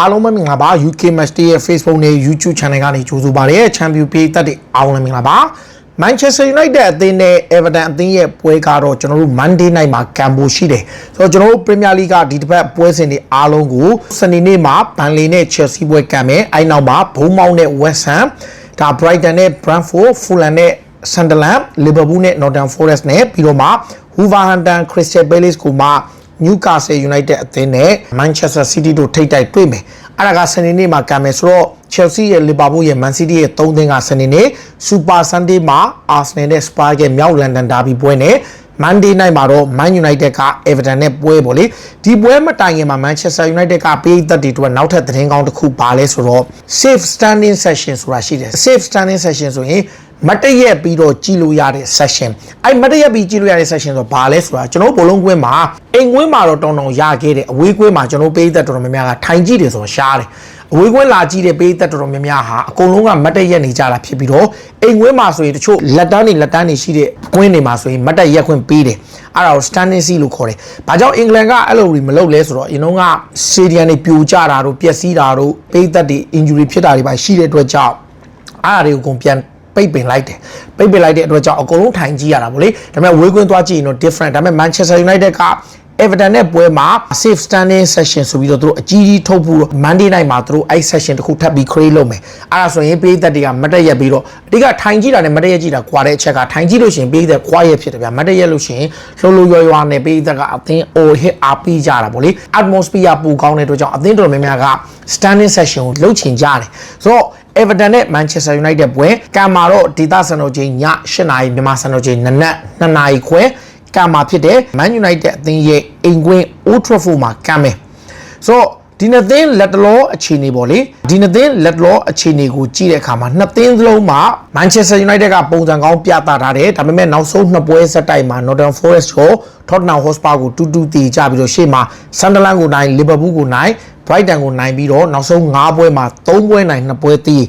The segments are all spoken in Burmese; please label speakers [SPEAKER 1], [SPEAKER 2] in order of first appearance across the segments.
[SPEAKER 1] အားလုံးပဲမင်္ဂလာပါ UK Match Day ရဲ့ Facebook နဲ့ YouTube Channel ကနေကြိုဆိုပါရစေ။ Champion ပြည်သက်တွေအားလုံးလည်းမင်္ဂလာပါ။ Manchester United အသင်းနဲ့ Everton အသင်းရဲ့ပွဲကတော့ကျွန်တော်တို့ Monday night မှာကံပိုရှိတယ်။ဆိုတော့ကျွန်တော်တို့ Premier League ကဒီတစ်ပတ်ပွဲစဉ်တွေအားလုံးကိုစနေနေ့မှာ Burnley နဲ့ Chelsea ပွဲကံမယ်။အဲဒီနောက်မှာ Bournemouth နဲ့ West Ham ဒါ Brighton နဲ့ Brentford Fulham နဲ့ Sunderland Liverpool နဲ့ Nottingham Forest နဲ့ပြီးတော့မှ Wolverhampton Crystal Palace ကိုမှ Newcastle United အသင်းနဲ့ Manchester City တို့ထိပ်တိုက်တွေ့မယ်။အဲ့ဒါကစနေနေ့မှာကံမယ်ဆိုတော့ Chelsea ရဲ့ Liverpool ရဲ့ Man City ရဲ့၃သင်းကစနေနေ့ Super Sunday မှာ Arsenal နဲ့ Spurs ရဲ့မြောက်လန်ဒန်ဒါဘီပွဲနဲ့ Monday night မှာတော့ Man United က Everton နဲ့ပွဲပေါ့လေဒီပွဲမတိုင်ခင်မှာ Manchester United ကပေးသက်တွေအတွက်နောက်ထပ်သတင်းကောင်းတစ်ခုပါလဲဆိုတော့ safe standing session ဆိုတာရှိတယ် safe standing session ဆိုရင် မတရက်ပြီးတော့ကြည်လို့ရတဲ့ session အဲ့မတရက်ပြီးကြည်လို့ရတဲ့ session ဆိုတော့ဘာလဲဆိုတာကျွန်တော်ဘလုံးကွင်းမှာအိမ်ကွင်းမှာတော့တောင်းတောင်းရခဲ့တယ်အဝေးကွင်းမှာကျွန်တော်ပေးသက်တော်တော်များများကထိုင်ကြည့်တယ်ဆိုတော့ရှားတယ်အဝေးကွင်းလာကြည့်တဲ့ပေးသက်တော်တော်များများဟာအကုန်လုံးကမတ်တက်ရက်နေကြတာဖြစ်ပြီးတော့အိမ်ကွင်းမှာဆိုရင်တချို့လက်တန်းတွေလက်တန်းတွေရှိတဲ့ကွင်းတွေမှာဆိုရင်မတ်တက်ရက်ခွင့်ပေးတယ်အဲ့ဒါကို standing seat လို့ခေါ်တယ်။ဘာကြောင့်အင်္ဂလန်ကအဲ့လိုမလုပ်လဲဆိုတော့အရင်ကစတေဒီယမ်တွေပြိုကျတာတို့ပျက်စီးတာတို့ပေးသက်တွေ injury ဖြစ်တာတွေပါရှိတဲ့အတွက်ကြောင့်အဲ့ဒါတွေကိုအကုန်ပြန် ပိတ်ပင်လိုက်တယ်ပိတ်ပင်လိုက်တဲ့အတွက်ကြောင့်အကုန်လုံးထိုင်ကြည့်ရတာဗောလေဒါပေမဲ့ဝေးကွင်းသွားကြည့်ရင်တော့ different ဒါပေမဲ့ Manchester United က Everton နဲ့ပွဲမှာ safe standing session ဆိုပြီးတော့သူတို့အကြီးကြီးထုတ်ဖို့ Monday night မှာသူတို့အဲ့ session တစ်ခုထပ်ပြီး create လုပ်မယ်အဲ့ဒါဆိုရင်ပေးသက်တွေကမတ်တက်ရက်ပြီးတော့အဓိကထိုင်ကြည့်တာနဲ့မတ်တက်ရက်ကြည့်တာကွာတဲ့အချက်ကထိုင်ကြည့်လို့ရှိရင်ပေးသက် quiet ဖြစ်တယ်ဗျာမတ်တက်ရက်လို့ရှိရင်လှုပ်လှုပ်ရွရွနဲ့ပေးသက်ကအသင်း all hit အားပေးကြတာဗောလေ atmosphere ပူကောင်းတဲ့အတွက်ကြောင့်အသင်းတော်များများက standing session ကိုလှုပ်ချင်ကြတယ်ဆိုတော့ Everton နဲ့ Manchester United ပွဲကံမာတော့ဒေသစံတော်ချိန်ည8နာရီမြန်မာစံတော်ချိန်နနက်2နာရီခွဲကံမာဖြစ်တဲ့ Man United အသင်းရဲ့အိမ်ကွင်း Old Trafford မှာကံမယ်ဆိုတော့ ဒီနှစ်သင်းလက်တလောအခြေအနေပေါ့လေဒီနှစ်သင်းလက်တလောအခြေအနေကိုကြည့်တဲ့အခါမှာနှစ်သင်းစလုံးမှာ Manchester United ကပုံစံကောင်းပြသထားတယ်ဒါပေမဲ့နောက်ဆုံးနှစ်ပွဲဆက်တိုက်မှာ Nottingham Forest ကို Tottenham Hotspur ကိုတူတူတည်ကြပြီးတော့ရှေ့မှာ Sunderland ကိုနိုင် Liverpool ကိုနိုင် Brighton ကိုနိုင်ပြီးတော့နောက်ဆုံး9ပွဲမှာ3ပွဲနိုင်2ပွဲတည်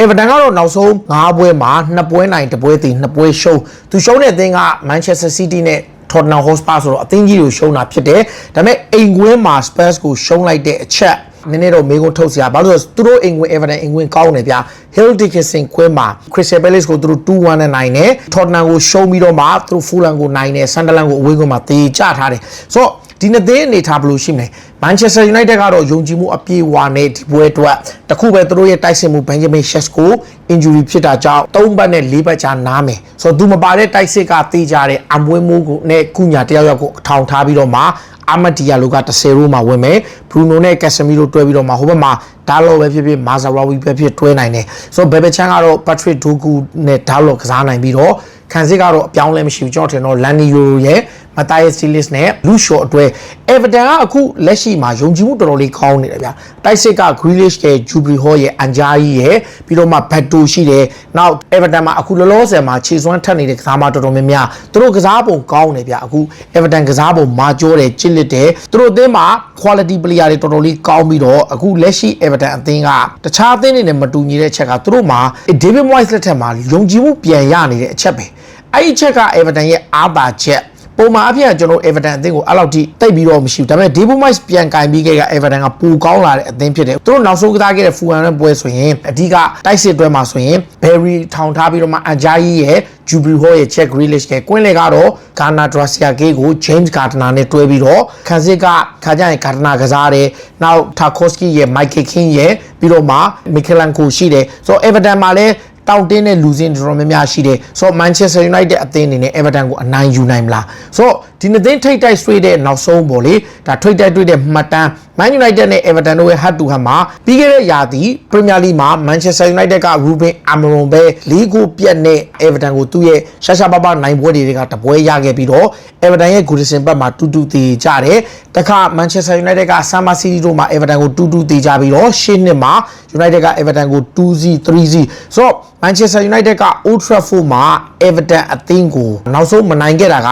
[SPEAKER 1] Everton ကတော့နောက်ဆုံး9ပွဲမှာ2ပွဲနိုင်2ပွဲတည်2ပွဲရှုံးသူရှုံးတဲ့အသင်းက Manchester City နဲ့ Tottenham Hotspur ဆိုတော့အသင်းကြီးကိုရှုံးတာဖြစ်တယ်ဒါပေမဲ့အိမ်ကွင်းမှာ Spurs ကိုရှုံးလိုက်တဲ့အချက်နည်းနည်းတော့မေးခွန်းထုတ်စရာဘာလို့လဲဆိုတော့သူတို့အိမ်ဝင် Everton အိမ်ဝင်ကောင်းတယ်ဗျာ Hill Dickinson ခွင်းမှာ Crystal Palace ကိုသူတို့2-1နဲ့နိုင်တယ် Tottenham ကိုရှုံးပြီးတော့မှသူတို့ Fulham ကိုနိုင်တယ် Sunderland ကိုအဝေးကွင်းမှာတေချထားတယ်ဆိုတော့ ဒီနှစ်သင်းအနေထားဘယ်လိုရှိမလဲ Manchester United ကတော့ယုံကြည်မှုအပြည့်အဝနဲ့ဒီပွဲအတွက်တခုပဲသူတို့ရဲ့တိုက်စစ်မှု Benjamin Sesko injury ဖြစ်တာကြောင့်၃ပတ်နဲ့၄ပတ်ကြာနားမယ်ဆိုတော့သူမပါတဲ့တိုက်စစ်ကတေးကြတဲ့အမွေးမိုးကိုနဲ့ကုညာတယောက်ယောက်ကိုအထောင်ထားပြီးတော့မှအာမဒီယာလိုက10ရိုးမှာဝင်မယ်ဘရူနိုနဲ့ကက်ဆမီရိုတွဲပြီးတော့မှဟိုဘက်မှာဒါလောပဲဖြစ်ဖြစ်မာဇာရာဝီပဲဖြစ်တွဲနိုင်တယ်ဆိုတော့ဘယ်ဘက်ချမ်းကတော့ Patrick Doku နဲ့ဒါလောကစားနိုင်ပြီးတော့ခံစစ်ကတော့အပြောင်းလဲမရှိဘူးကျွန်တော်ထင်တော့ Lani Yoro ရဲ့ Matthias Silis နဲ့ Luke Shaw အတွက် Everton ကအခုလက်ရှိမှာယုံကြည်မှုတော်တော်လေးကောင်းနေတယ်ဗျာတိုက်စစ်က Grealish ရဲ့ Jubilee Hall ရဲ့ Anjari ရဲ့ပြီးတော့မှ Bato ရှိတယ်နောက် Everton မှာအခုလောလောဆယ်မှာခြေစွမ်းထက်နေတဲ့ကစားမတော်တော်များများသူတို့ကစားပုံကောင်းတယ်ဗျာအခု Everton ကစားပုံမာကျောတယ်ချစ်လက်တယ်သူတို့အသင်းမှာ quality player တွေတော်တော်လေးကောင်းပြီးတော့အခုလက်ရှိ Everton အသင်းကတခြားအသင်းတွေနဲ့မတူညီတဲ့အချက်ကသူတို့မှာ David Moyes လက်ထက်မှာယုံကြည်မှုပြန်ရနေတဲ့အချက်ပဲအဲ့ဒီအချက်က Everton ရဲ့အားသာချက် ပုံမှန်အဖြစ်ကကျွန်တော် Everton အသင်းကိုအဲ့လောက်ထိတိတ်ပြီးတော့မရှိဘူးဒါပေမဲ့ David Moyes ပြန်ကင်ပြီးခဲ့က Everton ကပူကောင်းလာတဲ့အသင်းဖြစ်တယ်သူတို့နောက်ဆုံးကစားခဲ့တဲ့ Fulham နဲ့ပွဲဆိုရင်အဓိကတိုက်စစ်တွဲမှာဆိုရင် Berry ထောင်ထားပြီးတော့မှ Ajayi ရဲ့ Jubilee Hall ရဲ့ Jack Grealish ရဲ့ကွင်းလေကတော့ Ghana Drasia Gay ကို James Gardner နဲ့တွဲပြီးတော့ခန်းစစ်ကခါကြရင် Gardner ကစားတယ်နောက် Tarkowski ရဲ့ Michael King ရဲ့ပြီးတော့မှ Michelangelo ရှိတယ်ဆိုတော့ Everton မှာလည်း တောက်တင်းတဲ့လူစင်းတော်တော်များများရှိတယ်ဆိုတော့ Manchester United အသင်းအနေနဲ့ Everton ကိုအနိုင်ယူနိုင်မလားဆိုတော့ဒီနှစ်သင်းထိတ်တိုက်ဆွေးတဲ့နောက်ဆုံးပေါ့လေဒါထိတ်တိုက်တွေ့တဲ့မှတ်တမ်း Man United နဲ့ Everton တို့ရဲ့ head to head မှာပြီးခဲ့တဲ့ရာသီ Premier League မှာ Manchester United က Ruben Amorim ပဲလီဂိုပြတ်နဲ့ Everton ကိုသူ့ရဲ့ရှာရှာပပနိုင်ပွဲတွေကတပွဲရခဲ့ပြီးတော့ Everton ရဲ့ Goodison ဘက်မှာတူတူတည်ကြတယ်တခါ Manchester United က Summer City တို့မှာ Everton ကိုတူတူတည်ကြပြီးတော့ရှေ့နှစ်မှာ United က Everton ကို2-0 3-0ဆိုတော့ Manchester United က Old Trafford မှာ Everton အသင်းကိုနောက်ဆုံးမနိုင်ခဲ့တာက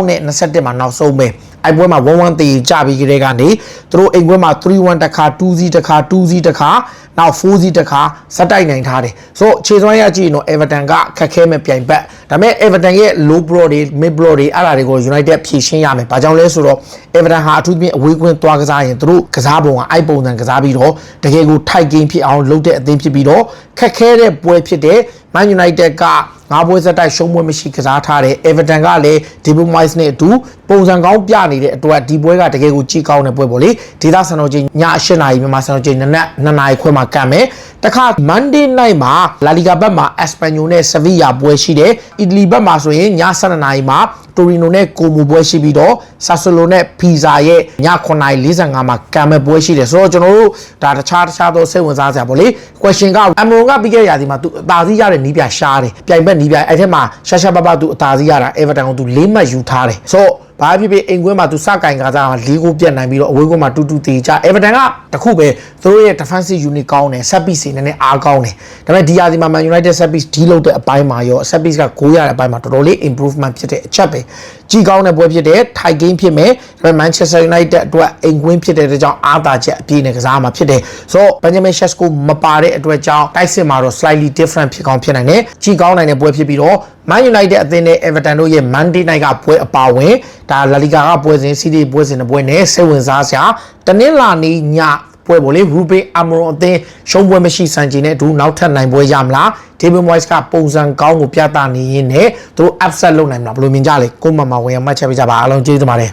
[SPEAKER 1] 2021မှာနောက်ဆုံးပဲ အဲ့ပွဲမှာ1-1တေကြပြီးကြတဲ့ကနေသူတို့အိမ်ပွဲမှာ3-1တစ်ခါ2-0တစ်ခါ2-0တစ်ခါနောက်4-0တစ်ခါစက်တိုက်နိုင်ထားတယ်ဆိုတော့ခြေစွမ်းရကြည့်ရင်တော့ Everton ကခက်ခဲမဲ့ပြိုင်ဘက်ဒါပေမဲ့ Everton ရဲ့ low block တွေ mid block တွေအဲ့ဒါတွေကို United ဖြည့်ရှင်းရမယ်ဘာကြောင့်လဲဆိုတော့ Everton ဟာအထူးသဖြင့်အဝေးကွင်းသွားကစားရင်သူတို့ကစားပုံကအဲ့ပုံစံကစားပြီးတော့တကယ်ကို tight game ဖြစ်အောင်လုပ်တဲ့အသင်းဖြစ်ပြီးတော့ခက်ခဲတဲ့ပွဲဖြစ်တဲ့ Man United ကငါးပွဲဆက်တိုက်ရှုံးပွဲမရှိကစားထားတယ် Everton ကလည်း David Moyes နဲ့အတူပုံစံကောင်းပြနေတဲ့အတွက်ဒီပွဲကတကယ်ကိုကြည့်ကောင်းတဲ့ပွဲပေါ့လေဒေသစံတော်ချိန်ည8နာရီမြန်မာစံတော်ချိန်နနက်2နာရီခွဲမှာကမ်းမယ်တခါ Monday night မှာ La Liga ဘက်မှာ Espanyol နဲ့ Sevilla ပွဲရှိတယ်။ Italy ဘက်မှာဆိုရင်ည7နာရီမှာ Torino နဲ့ Como ပွဲရှိပြီးတော့ Sassuolo နဲ့ Pisa ရဲ့ည9:45မှာကံမဲ့ပွဲရှိတယ်ဆိုတော့ကျွန်တော်တို့ဒါတခြားတခြားသောစိတ်ဝင်စားစရာပေါ့လေ question က Amron ကပြီးခဲ့တဲ့ရာသီမှာသူအသာစီးရတဲ့နီးပြရှားတယ်ပြိုင်ဘက်နီးပြအဲ့ထက်မှာရှာရှာပပသူအသာစီးရတာ Everton ကိုသူ၄မှတ်ယူထားတယ်ဆိုတော့ ဘာဖြစ်ဖြစ်အိမ်ကွင်းမှာသူစကင်ကစား၄ဂိုးပြတ်နိုင်ပြီးတော့အဝေးကွင်းမှာတူတူတေချ Everton ကတခုပဲသူတို့ရဲ့ defensive unit ကောင်းတယ် set piece တွေနည်းနည်းအားကောင်းတယ်ဒါပေမဲ့ဒီရာသီမှာ Man United set piece ဒီလုပ်တဲ့အပိုင်းမှာရော set piece ကဂိုးရတဲ့အပိုင်းမှာတော်တော်လေး improvement ဖြစ်တဲ့အချက်ပဲကြီးကောင်းတဲ့ပွဲဖြစ်တဲ့ tie game ဖြစ်မယ်ဒါပေမဲ့ Manchester United အတွက်အိမ်ကွင်းဖြစ်တဲ့အတွက်ကြောင့်အားသာချက်အပြည့်နဲ့ကစားမှာဖြစ်တယ်ဆိုတော့ Benjamin Sesko မပါတဲ့အတွက်ကြောင့်တိုက်စစ်မှာတော့ slightly different ဖြစ်ကောင်းဖြစ်နိုင်တယ်ကြီးကောင်းနိုင်တဲ့ပွဲဖြစ်ပြီးတော့ Man United အသင်းနဲ့ Everton တို့ရဲ့ Monday night ကပွဲအပါဝင်ဒါ La Liga ကပွဲစဉ် City ပွဲစဉ်တစ်ပွဲနဲ့စိတ်ဝင်စားစရာတနင်္လာနေ့ညပွဲပေါ်လေ Ruben Amorim အသင်းရှုံးပွဲမရှိစံချိန်နဲ့အတူနောက်ထပ်နိုင်ပွဲရမလား David Moyes ကပုံစံကောင်းကိုပြသနေရင်းနဲ့သူတို့ upset လုပ်နိုင်မလားဘယ်လိုမြင်ကြလဲကိုမမဝင်ရမှတ်ချက်ပေးကြပါအားလုံးကျေးဇူးတင်ပါတယ်